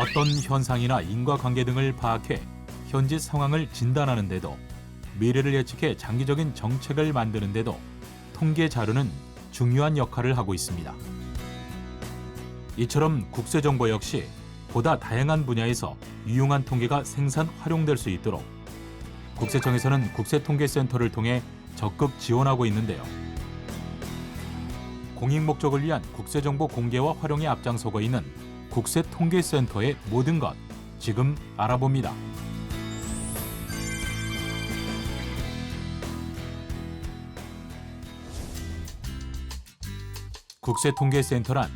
어떤 현상이나 인과관계 등을 파악해 현재 상황을 진단하는 데도 미래를 예측해 장기적인 정책을 만드는 데도 통계 자료는 중요한 역할을 하고 있습니다. 이처럼 국세정보 역시 보다 다양한 분야에서 유용한 통계가 생산 활용될 수 있도록 국세청에서는 국세통계센터를 통해 적극 지원하고 있는데요. 공익 목적을 위한 국세정보 공개와 활용에 앞장서고 있는 국세통계센터의 모든 것 지금 알아봅니다. 국세통계센터란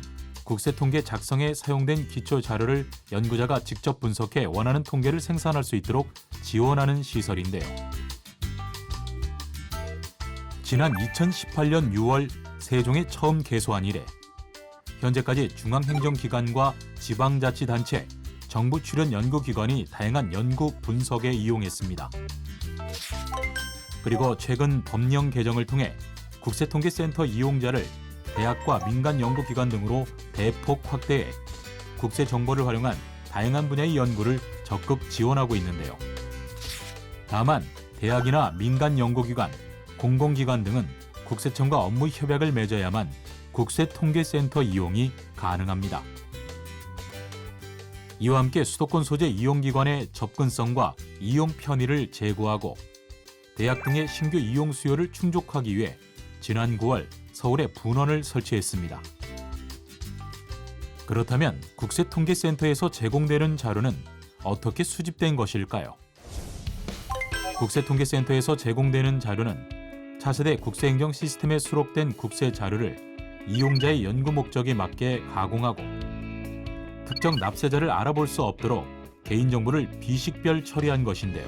국세통계 작성에 사용된 기초 자료를 연구자가 직접 분석해 원하는 통계를 생산할 수 있도록 지원하는 시설인데요. 지난 2018년 6월 세종에 처음 개소한 이래 현재까지 중앙행정기관과 지방자치단체, 정부 출연 연구기관이 다양한 연구 분석에 이용했습니다. 그리고 최근 법령 개정을 통해 국세통계센터 이용자를 대학과 민간 연구기관 등으로 대폭 확대해 국세 정보를 활용한 다양한 분야의 연구를 적극 지원하고 있는데요. 다만 대학이나 민간 연구기관, 공공기관 등은 국세청과 업무 협약을 맺어야만 국세통계센터 이용이 가능합니다. 이와 함께 수도권 소재 이용기관의 접근성과 이용 편의를 제고하고 대학 등의 신규 이용 수요를 충족하기 위해 지난 9월 서울에 분원을 설치했습니다. 그렇다면 국세통계센터에서 제공되는 자료는 어떻게 수집된 것일까요? 국세통계센터에서 제공되는 자료는 차세대 국세행정 시스템에 수록된 국세 자료를 이용자의 연구 목적에 맞게 가공하고 특정 납세자를 알아볼 수 없도록 개인정보를 비식별 처리한 것인데요.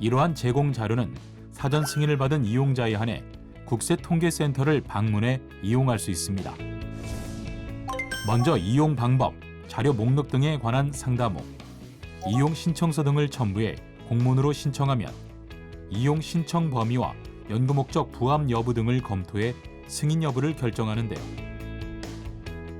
이러한 제공 자료는 사전 승인을 받은 이용자에 한해 국세통계센터를 방문해 이용할 수 있습니다. 먼저 이용 방법, 자료 목록 등에 관한 상담 후 이용 신청서 등을 첨부해 공문으로 신청하면 이용 신청 범위와 연구 목적 부합 여부 등을 검토해 승인 여부를 결정하는데요.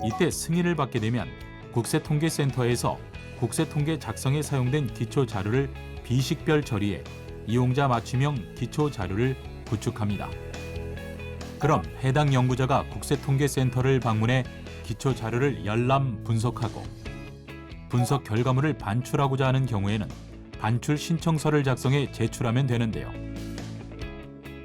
이때 승인을 받게 되면 국세통계센터에서 국세통계 작성에 사용된 기초 자료를 비식별 처리해 이용자 맞춤형 기초 자료를 구축합니다. 그럼 해당 연구자가 국세통계센터를 방문해 기초 자료를 열람 분석하고 분석 결과물을 반출하고자 하는 경우에는 반출 신청서를 작성해 제출하면 되는데요.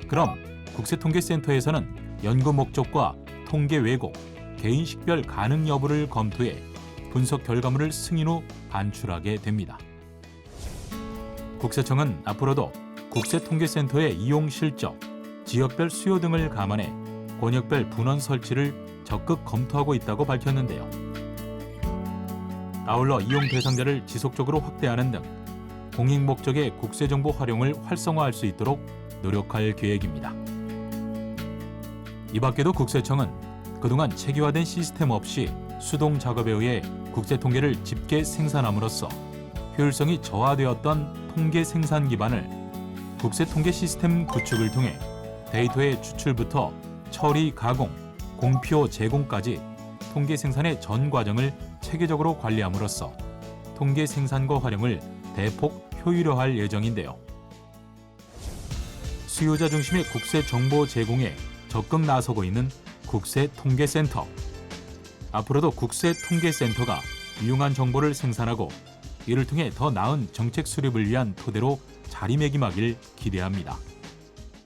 그럼 국세통계센터에서는 연구 목적과 통계 왜곡, 개인 식별 가능 여부를 검토해 분석 결과물을 승인 후 반출하게 됩니다. 국세청은 앞으로도 국세통계센터의 이용 실적, 지역별 수요 등을 감안해 권역별 분원 설치를 적극 검토하고 있다고 밝혔는데요. 아울러 이용 대상자를 지속적으로 확대하는 등 공익 목적의 국세정보 활용을 활성화할 수 있도록 노력할 계획입니다. 이 밖에도 국세청은 그동안 체계화된 시스템 없이 수동 작업에 의해 국세 통계를 집계 생산함으로써 효율성이 저하되었던 통계 생산 기반을 국세 통계 시스템 구축을 통해 데이터의 추출부터 처리, 가공, 공표, 제공까지 통계 생산의 전 과정을 체계적으로 관리함으로써 통계 생산과 활용을 대폭 효율화할 예정인데요. 수요자 중심의 국세 정보 제공에 적극 나서고 있는 국세통계센터. 앞으로도 국세통계센터가 유용한 정보를 생산하고 이를 통해 더 나은 정책 수립을 위한 토대로 자리매김하길 기대합니다.